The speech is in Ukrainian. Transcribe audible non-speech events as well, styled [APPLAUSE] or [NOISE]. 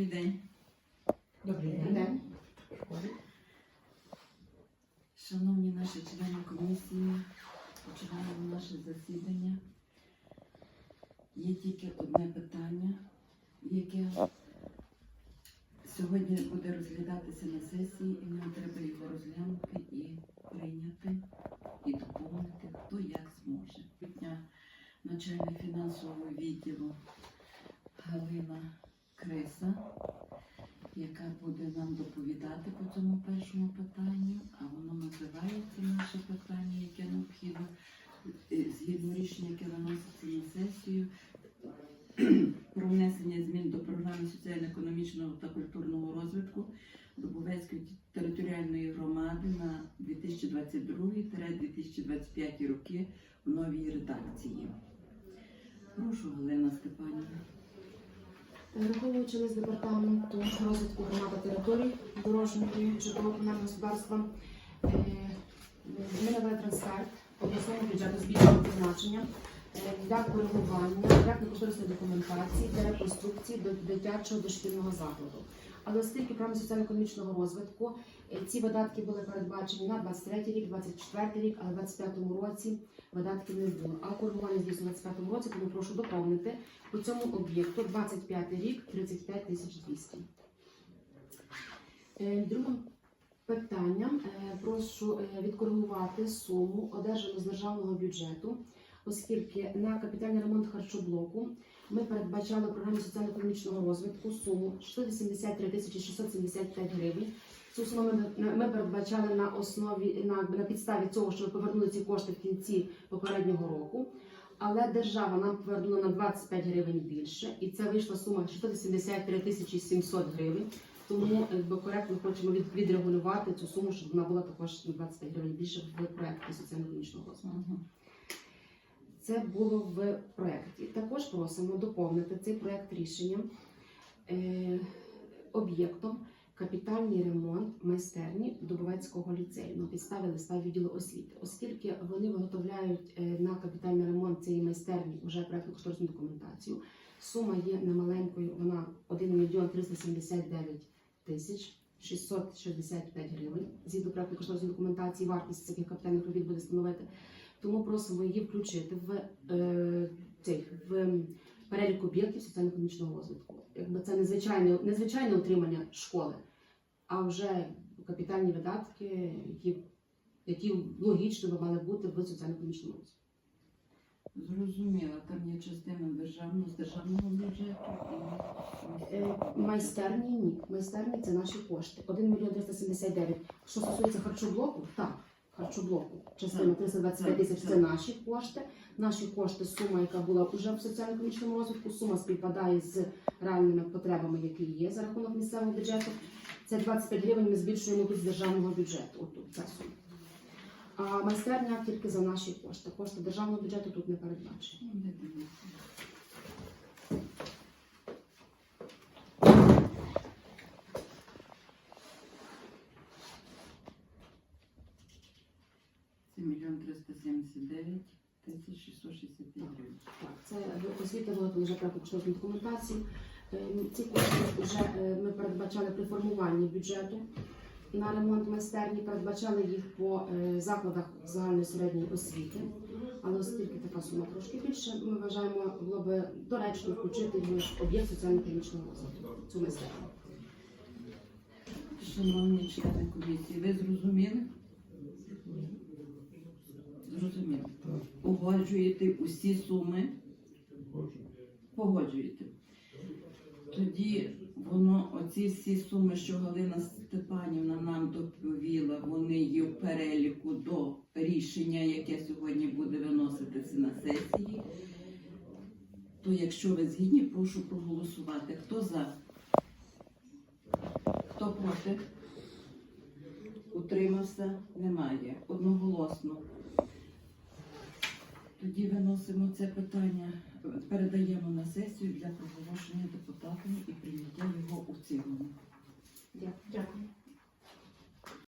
Добрий день. Добрий день. Шановні наші члени комісії, починаємо наше засідання. Є тільки одне питання, яке сьогодні буде розглядатися на сесії, і нам треба його розглянути і прийняти, і доповнити, хто як зможе. Сьогодні начальник фінансового відділу Галина Криса, яка буде нам доповідати по цьому першому питанню, а воно називається наше питання, яке необхідно е, згідно рішення, яке виноситься на сесію [CLEARS THROAT] про внесення змін до програми соціально-економічного та культурного розвитку Дубовецької територіальної громади на 2022-2025 роки в новій редакції. Прошу, Галина Степанівна. Враховуючи лист департаменту розвитку громади територій дорожньої житлово-комунального господарства, е, ми надали трансферт обласному бюджету збільшеного призначення е, для коригування проектно-кошторисної документації для реконструкції до дитячого дошкільного закладу. Але оскільки програма соціально-економічного розвитку е, ці видатки були передбачені на 23 рік, 24 рік, але в 25 році видатків не було. А коригування здійснено в 25 році, тому прошу доповнити по цьому об'єкту 25 рік 35 тисяч 200. Е, Другим питанням е, прошу відкоригувати суму, одержану з державного бюджету, оскільки на капітальний ремонт харчоблоку ми передбачали в програмі соціально-економічного розвитку суму 673 тисячі 675 гривень. Цю суму ми, ми передбачали на основі на, на підставі цього, що ми повернули ці кошти в кінці попереднього року. Але держава нам повернула на 25 гривень більше, і це вийшла сума 673 тисячі 700 гривень. Тому якби, коректно хочемо від, відрегулювати цю суму, щоб вона була також на 25 гривень більше в проєкті соціально-економічного розвитку. Це було в проєкті. Також просимо доповнити цей проєкт рішенням е, об'єктом капітальний ремонт майстерні Дубовецького ліцею на підставі листа відділу освіти, оскільки вони виготовляють е, на капітальний ремонт цієї майстерні вже проєктну кошторисну документацію. Сума є немаленькою, вона 1 мільйон 379 тисяч 665 гривень. Згідно проєктної кошторисної документації, вартість цих капітальних робіт буде становити. Тому просимо її включити в е, цей в перелік об'єктів соціально-економічного розвитку. Якби це незвичайне, незвичайне утримання школи, а вже капітальні видатки, які, які логічно би мали бути в соціально-економічному розвитку. Зрозуміла, там є частина державного з державного бюджету Е, Майстерні ні. Майстерні це наші кошти. 1 мільйон 379. Що стосується харчоблоку, так, харчоблоку. Частина 325 тисяч це наші кошти. Наші кошти, сума, яка була вже в соціально-економічному розвитку, сума співпадає з реальними потребами, які є за рахунок місцевого бюджету. Це 25 гривень ми збільшуємо тут з державного бюджету. Отут ця сума. А майстерня тільки за наші кошти. Кошти державного бюджету тут не передбачені. Мільйон триста сімдесят дев'ять тисяч шістсот шістдесят п'ять гривень. Так, це освіта виготовлена вже проектно документації. Е, Ці кошти вже е, ми передбачали при формуванні бюджету на ремонт майстерні, передбачали їх по е, закладах загальної середньої освіти. Але оскільки така сума трошки більше, ми вважаємо, було би доречно включити в об'єкт соціально-економічного розвитку цю майстерню. Шановні члени комісії, ви? Зрозуміли. Погоджуєте усі суми? Погоджуєте. Тоді воно, оці всі суми, що Галина Степанівна нам доповіла, вони є в переліку до рішення, яке сьогодні буде виноситися на сесії. То якщо ви згідні, прошу проголосувати. Хто за? Хто проти? Утримався? Немає. Одноголосно. Тоді виносимо це питання, передаємо на сесію для проголошення депутатами і прийняття його у цілому.